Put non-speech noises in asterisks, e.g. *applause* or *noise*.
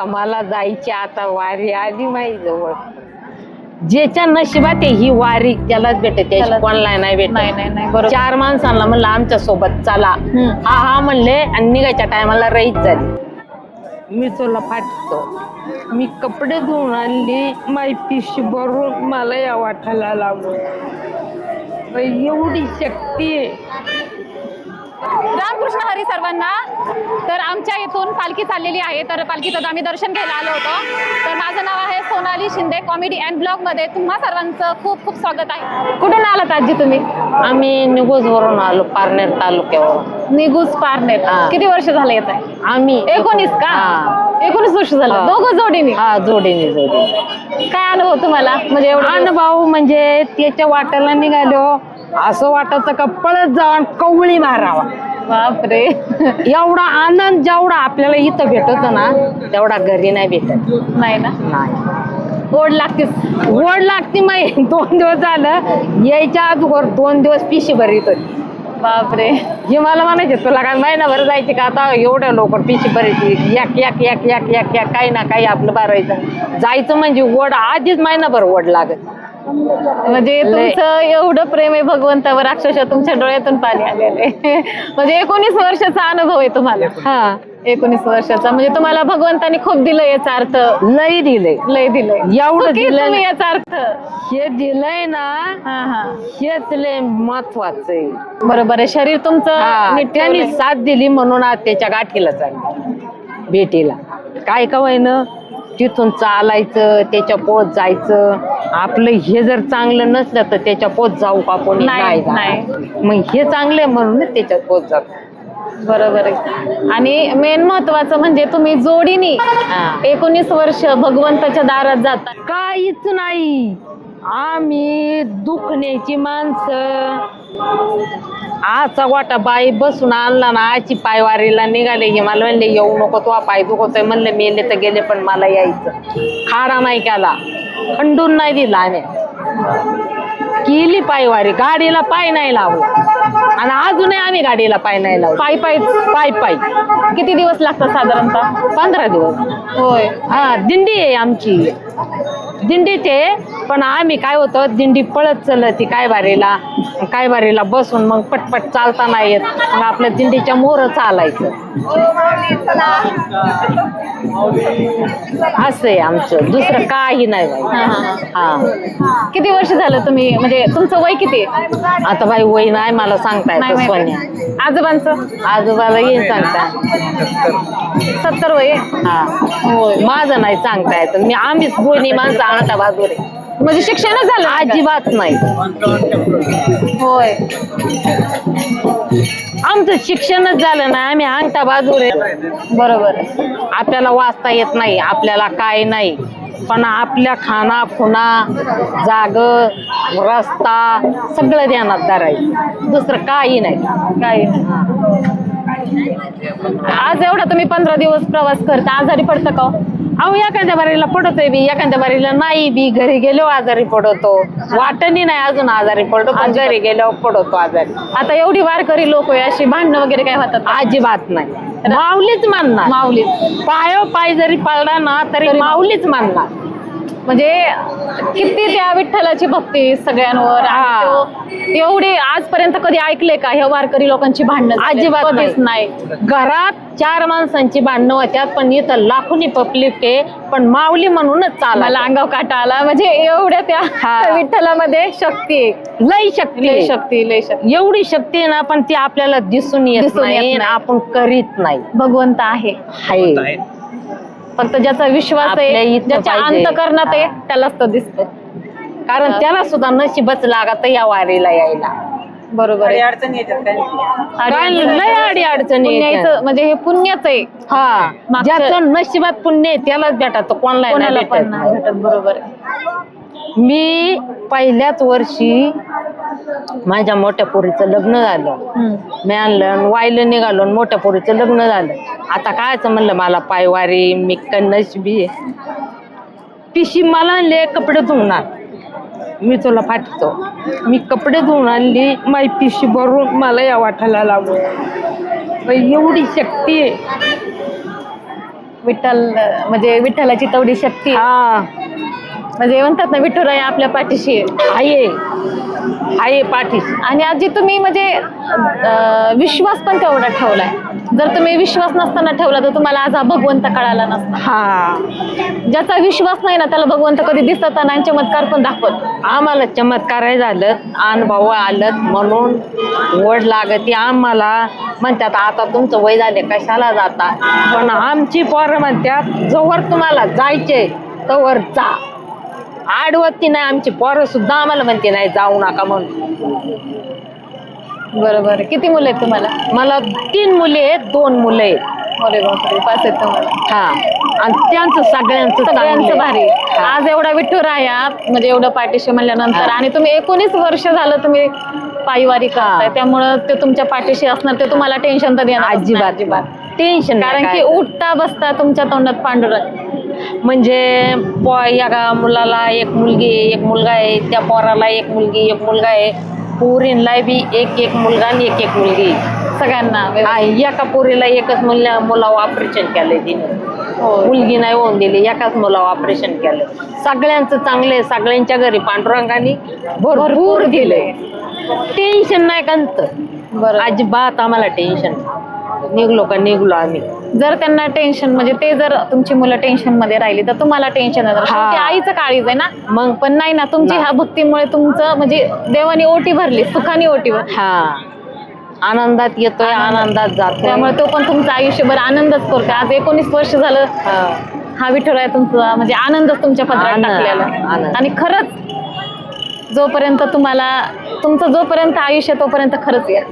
आम्हाला जायची आता वारी आली माही जवळ ज्याच्या नशिबात आहे ही वारी त्यालाच भेटते. कोणाला नाही भेटत. नाही नाही नाही बरोबर. चार माणसांना म्हणलं आमच्यासोबत चला. हा हा म्हणले आणि निघायच्या टायमाला रईत झाली. मी तुला फाटतो मी कपडे धुवून आणली माई पिशी भरून मला या वाटायला बाई, एवढी शक्ती आहे. रामकृष्ण हरी सर्वांना. तर आमच्या इथून पालखी चाललेली आहे. तर पालखीचं आम्ही दर्शन घ्यायला आलो होतो. तर माझं नाव आहे सोनाली शिंदे कॉमेडी अँड ब्लॉगमध्ये तुम्हा सर्वांचं खूप खूप स्वागत आहे. कुठून आलात आजी तुम्ही? आम्ही निघोज वरून आलो पारनेर तालुक्यावर निगुज पारनेर. किती वर्ष झाले येत आहे? आम्ही एकोणीस का. एकोणीस वर्ष झालं. दोघं जोडीने? हा जोडीने जोडी काय अनुभव तुम्हाला? म्हणजे एवढं अनुभव म्हणजे त्याच्या वाट्याला निघालो. असं वाटत का पळत जाऊन कवळी मारावा. बापरे. एवढा आनंद जेवढा आपल्याला इथं भेटतो ना तेवढा घरी नाही भेटत. नाही ना? नाही. ओढ लागतेच ओढ लागते माई *laughs* दोन दिवस झालं यायच्या अगोदर दोन दिवस पिशी भरीत होती. बापरे. हे मला म्हणायचे तुला काय महिनाभर जायचे का? आता एवढ्या लवकर पिशी भरायची एक एक एक एक एक काही ना काही आपलं भरायचं. जायचं म्हणजे ओढ आधीच महिनाभर ओढ लागत. म्हणजे लय. तुमचं एवढं प्रेम आहे भगवंतावर अक्षरशः तुमच्या डोळ्यातून पाणी आलेले *laughs* म्हणजे एकोणीस वर्षाचा अनुभव आहे तुम्हाला. हा एकोणीस वर्षाचा. म्हणजे तुम्हाला भगवंतानी खूप दिलं याचा अर्थ. दिले लय दिलंय. एवढं सुखी दिलंय तुम्ही ना. याचा अर्थ? हे दिलंय ना हा हा. हेच लय महत्वाचं आहे. बरोबर आहे. शरीर तुमचं हा, नीट त्यांनी ठेवलंय. साथ दिली म्हणून आज त्याच्या गाठीला चालली. भेटीला. काय का ना तिथून चालायचं त्याच्या पोत जायचं. आपलं हे जर चांगलं नसलं तर त्याच्या पोत जाऊ का कोणी? नाही, जाणार. मग हे चांगलं आहे म्हणून त्याच्यात पोत जात. बरोबर आहे. आणि मेन महत्वाचं म्हणजे तुम्ही जोडीनी हा. एकोणीस वर्ष भगवंताच्या दारात जाता. काहीच नाही. आम्ही दुखण्याची माणसं. आजचा वाटा बाई बसून आणला ना आजची पायवारीला निघाले की मला म्हणले येऊ नको तो पाय दुखतोय. म्हणले मेले तर गेले पण मला यायचं. खाडा नाही केला. खंडून नाही दिला आम्ही. केली पायवारी गाडीला पाय नाही लावला. आणि अजूनही आम्ही गाडीला पाय नाही लावला. पायी पायी पाय पाय. किती दिवस लागतात साधारणतः? पंधरा दिवस. होय. हा दिंडी आहे आमची. दिंडीत आहे पण आम्ही काय होतं दिंडी पळत चलती काय बारीला काय बारीला बसून मग पटपट चालता नाही येत. मग आपल्या दिंडीच्या मोर चालायचं. असं आहे आमचं. दुसरं काही नाही बाई. हा, किती वर्ष झालं तुम्ही? म्हणजे तुमचं वय किती? आता बाई वय नाही मला सांगता नाही येतं माहिती. सोन्या. आजोबांचं? आजोबाला येईन सांगता. सत्तर वय आहे? हा. होय. माझं नाही सांगता येतं. मी आम्हीच दोन्ही माणसं आणता बाजूरे म्हणजे शिक्षणच झालं नाही का? अजिबात नाही. होय. आमचं शिक्षणच झालं नाही. आम्ही अंगठा बाजूरे बरोबर. आहे. आपल्याला वाचता येत नाही. आपल्याला काय नाही. पण आपल्या खाना खुणा जाग रस्ता सगळं ध्यानात धरायचं. दुसरं काही नाही. काही आज एवढा तुम्ही पंधरा दिवस प्रवास करता. आजारी पडतं का हो? अहो एखाद्या बारीला पडतोय बी एखाद्या बारीला नाही बी घरी गेलो आजारी पडतो. वाटणी नाही अजून आजारी पडतो घरी गेलो पडतो आजारी. आता एवढी वारकरी लोक आहे अशी भांडणं वगैरे काय होतात? अजिबात नाही. माऊलीच मानणार. माऊली पायो पाय जरी पडला ना तरी तरी माऊलीच मानणार. म्हणजे किती त्या विठ्ठलाची भक्ती सगळ्यांवर आणि हा. तो एवढी आजपर्यंत कधी ऐकले का ह्या वारकरी लोकांची भांडणं? अजिबात कधीच नाही घरात चार माणसांची भांडणं होत्यात पण इथं लाखोनी पब्लिक आहे पण माऊली म्हणूनच चाला मला अंगाव काटा आला म्हणजे एवढ्या त्या. विठ्ठलामध्ये शक्ती आहे लई शक्ती लय आहे. शक्ती लय शक्ती एवढी शक्ती आहे ना पण ती आपल्याला दिसून येत नाही नाही. आपण करीत नाही भगवंत आहे हाय. फक्त ज्याचा विश्वास आहे ज्याच्या. अंतकरणात आहे त्यालाच तो दिसतो कारण त्याला सुद्धा नशीबच लागत या वारीला यायला. बरोबर अडी अडचणी म्हणजे हे पुण्यच आहे. हा. ज्याचं नशिबात पुण्य आहे त्यालाच भेटत कोणाला पण बरोबर आहे. मी पहिल्याच वर्षी माझ्या मोठ्या पोरीचं लग्न झालं. मी आणलं आणि वायलं निघालो आणि मोठ्या पोरीचं लग्न झालं. आता कायच म्हणलं मला पायवारी मी नशबी पिशी मला आणले कपडे धुवणार मी तुला पाठवतो. मी कपडे धुवून आणली माई पिशी भरून मला या वाटायला लागू बाई, एवढी शक्ती. आहे विठ्ठल म्हणजे विठ्ठलाची तेवढी शक्ती. हा. म्हणजे म्हणतात ना विठुराय आपल्या पाठीशी आहे. आहे आहे पाठीस आणि आजी तुम्ही म्हणजे अं, विश्वास पण तेवढा ठेवलाय. जर तुम्ही विश्वास नसताना ठेवला तर तुम्हाला आज हा भगवंत कळाला नसता. हा. ज्याचा विश्वास नाही ना त्याला भगवंत कधी दिसत नाही आणि चमत्कार पण दाखवत. आम्हाला चमत्कार झालं अनुभव आलं म्हणून वड लागती आम्हाला. म्हणतात आता तुमचं वय झाले कशाला जाता? पण आमची पोरं म्हणतात जवळ तुम्हाला जायचे तवर जा. आडवती नाही आमची पोरं सुद्धा आम्हाला म्हणते नाही जाऊ नका म्हणून. बरोबर. किती मुलं आहेत तुम्हाला? मला तीन मुले आहेत दोन मुलं आहेत. अरे बापरे पाच आहेत तुम्हाला. हा. आणि त्यांचं सगळ्यांचं सगळ्यांचं चांगलं भारी आहे. हा. आज एवढा विठुराया म्हणजे एवढं पाठीशी म्हणल्यानंतर. हा. आणि तुम्ही एकोणीस वर्ष झालं तुम्ही पायवारी करताय. हा. त्यामुळं ते तुमच्या पाठीशी असणार ते तुम्हाला टेन्शन तर देणार अजिबात. अजिबात टेन्शन कारण की उठता बसता तुमच्या तोंडात पांडुरंग म्हणजे पो एका मुलाला एक मुलगी आहे, एक मुलगा आहे त्या पोराला एक मुलगी एक मुलगा आहे. पोरींला बी एक एक मुलगा आणि एक एक मुलगी. सगळ्यांना. हा, एका पोरीला एकच मुला मुलावर ऑपरेशन केलंय तिने. मुलगी नाही होऊन दिली एकाच मुलावर ऑपरेशन केलं सगळ्यांचं चांगले सगळ्यांच्या घरी पांडुरंगाने भरपूर दिले टेन्शन नाही कंत बरं. अजिबात आम्हाला टेन्शन निघलो का निघलो आम्ही. जर त्यांना टेन्शन म्हणजे ते जर तुमची मुलं टेन्शनमध्ये राहिली तर तुम्हाला टेन्शन आईचं काळीज आहे ना. मग? पण नाही ना तुमची. ह्या भक्तीमुळे तुमचं म्हणजे देवाने ओटी भरली सुखाने ओटी भरली हा. आनंदात येतोय आनंदात जातोय. त्यामुळे तो पण तुमचं आयुष्यभर आनंदच करतो. आज एकोणीस वर्ष झालं. हा. विठुराय तुमचा म्हणजे आनंदच तुमच्या पदरात आनंद, टाकलेला. आणि खरंच जोपर्यंत तुम्हाला तुमचं जोपर्यंत आयुष्य तोपर्यंत खरंच या.